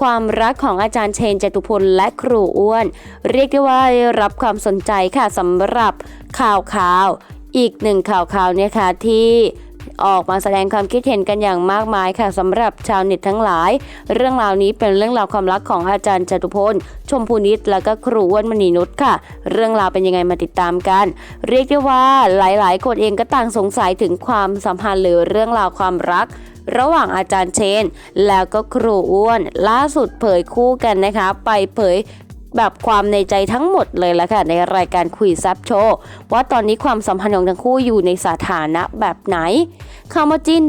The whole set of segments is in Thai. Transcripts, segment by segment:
ความรักของอาจารย์เชนจตุพลและครูอ้วน เรียกได้ว่ารับความสนใจค่ะสำหรับข่าวข่าว อีกหนึ่งข่าวข่าวเนี่ยค่ะที่ ออกมาแสดงความคิดเห็นกันอย่างมากมายค่ะสำหรับชาวเน็ตทั้งหลาย เรื่องราวนี้เป็นเรื่องราวความรักของอาจารย์จตุพล ชมพูนิตแล้วก็ครูอ้วนมณีนุชค่ะ เรื่องราวเป็นยังไงมาติดตามกัน เรียกได้ว่าหลายๆ คนเองก็ต่างสงสัยถึงความสัมพันธ์หรือเรื่องราวความรักระหว่างอาจารย์เชน แล้วก็ครูอ้วน ล่าสุดเผยคู่กันนะคะ ไปเผย แบบความในใจทั้งหมดเลยละค่ะ ในรายการคุยซับโชว์ว่าตอนนี้ความสัมพันธ์ของทั้งคู่อยู่ในสถานะแบบไหนคำว่าจิ้น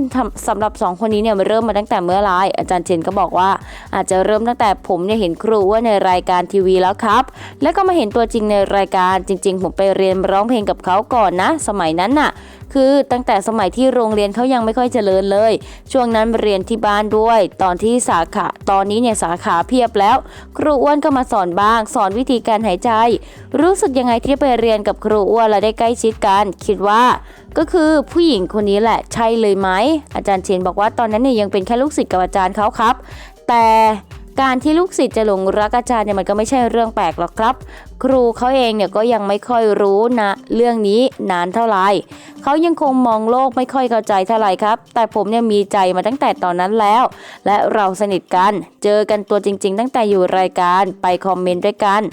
สำหรับสองคนนี้เนี่ยมันเริ่มมาตั้งแต่เมื่อไรอาจารย์เชนก็บอกว่า อาจจะเริ่มตั้งแต่ผมเนี่ยเห็นครูอ้วนในรายการทีวีแล้วครับ แล้วก็มาเห็นตัวจริงในรายการจริง ๆ ผมไปเรียนร้องเพลงกับเขาก่อนนะ สมัยนั้นน่ะคือตั้งแต่สมัยที่โรงเรียนเขายังไม่ค่อยเจริญเลย ช่วงนั้นเรียนที่บ้านด้วย ตอนที่สาขา ตอนนี้เนี่ยสาขาเพียบแล้ว ครูอ้วนก็มาสอนบ้าง สอนวิธีการหายใจ รู้สึกยังไงที่ไปเรียนกับครูอ้วนและได้ใกล้ชิดกัน คิดว่าก็คือผู้หญิงคนนี้แหละใช่เลยไหมอาจารย์เชนบอกว่าตอนนั้นเนี่ยยังเป็นแค่ลูกศิษย์กับอาจารย์เขาครับ แต่ การที่ลูกศิษย์จะหลงรักอาจารย์เนี่ยมันก็ไม่ใช่เรื่องแปลกหรอกครับ ครูเขาเองเนี่ยก็ยังไม่ค่อยรู้นะเรื่องนี้นานเท่าไหร่เขายังคงมองโลกไม่ค่อยเข้าใจเท่าไหร่ครับ แต่ผมเนี่ยมีใจมาตั้งแต่ตอนนั้นแล้ว และเราสนิทกัน เจอกันตัวจริง ๆ ตั้งแต่อยู่รายการไปคอมเมนต์ด้วยกัน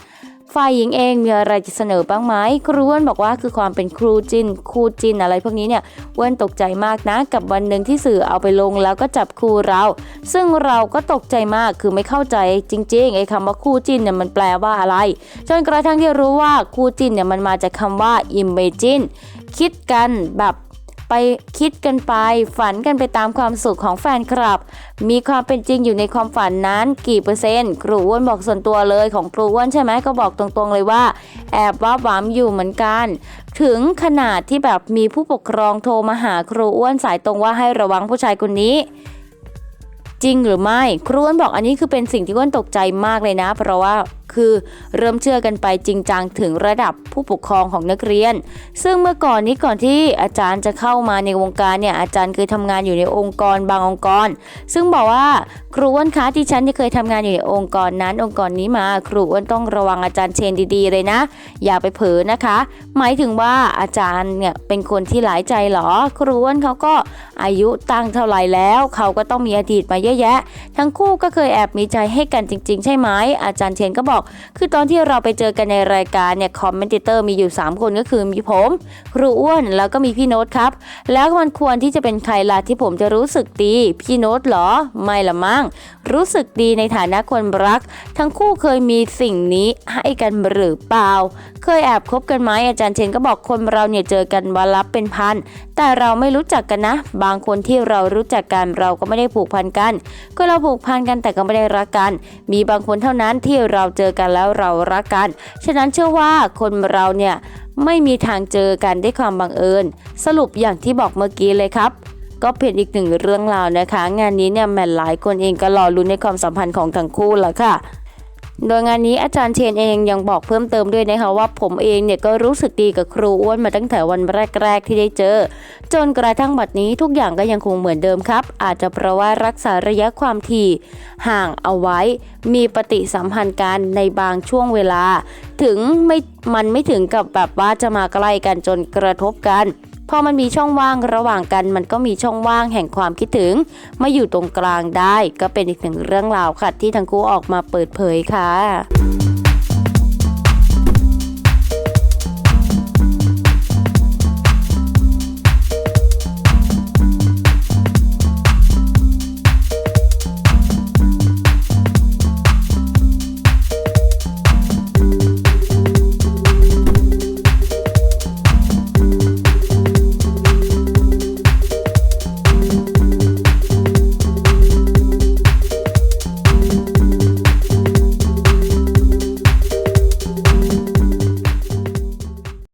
ฝ่ายหญิงเองมีอะไรจะเสนอบ้างไหมครูอ้วนบอกว่าคือความเป็นครูจินครูจินอะไรพวกนี้เนี่ยอ้วนตกใจมากนะกับวันหนึ่งที่สื่อเอาไปลงแล้วก็จับครูเรา ซึ่งเราก็ตกใจมากคือไม่เข้าใจจริงๆไอ้คำว่าคู่จิ้นเนี่ยมันแปลว่าอะไร จนกระทั่งที่รู้ว่าคู่จิ้นเนี่ยมันมาจากคำว่า imagine คิดกันแบบไปคิดกันไปฝันกันไปตามความสุขของแฟนคลับ มีความเป็นจริงอยู่ในความฝันนั้นกี่เปอร์เซ็นต์ ครูอ้วนบอกส่วนตัวเลยของครูอ้วนใช่ไหมก็บอกตรงๆเลยว่า แอบว่าหวามอยู่เหมือนกัน ถึงขนาดที่แบบมีผู้ปกครองโทรมาหาครูอ้วนสายตรงว่าให้ระวังผู้ชายคนนี้ จริงหรือไม่ ครูอ้วนบอกอันนี้คือเป็นสิ่งที่อ้วนตกใจมากเลยนะ เพราะว่า คือ เริ่มเชื่อกันไปจริงจังถึงระดับผู้ปกครองของนักเรียน ซึ่งเมื่อก่อนนี้ก่อนที่อาจารย์จะเข้ามาในวงการเนี่ยอาจารย์เคยทำงานอยู่ในองค์กรบางองค์กร ซึ่งบอกว่าครูอ้วนคะที่ฉันที่เคยทำงานอยู่ในองค์กรนั้น องค์กรนี้มาครูอ้วนต้องระวังอาจารย์เชนดีๆเลยนะ อย่าไปเผลอนะคะ หมายถึงว่าอาจารย์เนี่ยเป็นคนที่หลายใจหรอ ครูอ้วนเขาก็อายุตั้งเท่าไหร่แล้วเขาก็ต้องมีอดีตมาเยอะแยะ ทั้งคู่ก็เคยแอบมีใจให้กันจริง ๆ ใช่ไหมอาจารย์เชนก็บอกคือตอนที่เราไปเจอกันในรายการเนี่ยคอมเมนเตอร์มีอยู่ 3 คนก็คือมีผมครูอ้วนแล้วก็มีพี่โน้ตครับ แล้วมันควรที่จะเป็นใครล่ะที่ผมจะรู้สึกดี พี่โน้ตเหรอ ไม่ละมั้งรู้สึกดีในฐานะคนรัก ทั้งคู่เคยมีสิ่งนี้ให้กันหรือเปล่า เคยแอบคบกันไหมอาจารย์เชนก็บอกคนเราเนี่ยเจอกันวันละเป็นพัน แต่เราไม่รู้จักกันนะ บางคนที่เรารู้จักกันเราก็ไม่ได้ผูกพันกัน ก็เราผูกพันกันแต่ก็ไม่ได้รักกัน มีบางคนเท่านั้นที่เราเจอกันแล้วเรารักกัน ฉะนั้นเชื่อว่าคนเราเนี่ยไม่มีทางเจอกันด้ความบังเอิญ สรุปอย่างที่บอกเมื่อกี้เลยครับก็เป็นอีกหนึ่งเรื่องราวนะคะ งานนี้เนี่ยแมนหลายคนเองก็รอลุ้นในความสัมพันธ์ของทั้งคู่แหละค่ะ โดยงานนี้อาจารย์เชนเองยังบอกเพิ่มเติมด้วยนะคะว่าผมเองเนี่ยก็รู้สึกดีกับครูอ้วนมาตั้งแต่วันแรก ๆ ที่ได้เจอ จนกระทั่งบัดนี้ทุกอย่างก็ยังคงเหมือนเดิมครับ อาจจะเพราะว่ารักษาระยะความถี่ห่างเอาไว้ มีปฏิสัมพันธ์กันในบางช่วงเวลา ถึงไม่มันไม่ถึงกับแบบว่าจะมาใกล้กันจนกระทบกัน พอมันมีช่องว่างระหว่างกัน มันก็มีช่องว่างแห่งความคิดถึง มาอยู่ตรงกลางได้ ก็เป็นอีกหนึ่งเรื่องราวค่ะที่ทั้งคู่ออกมาเปิดเผยค่ะ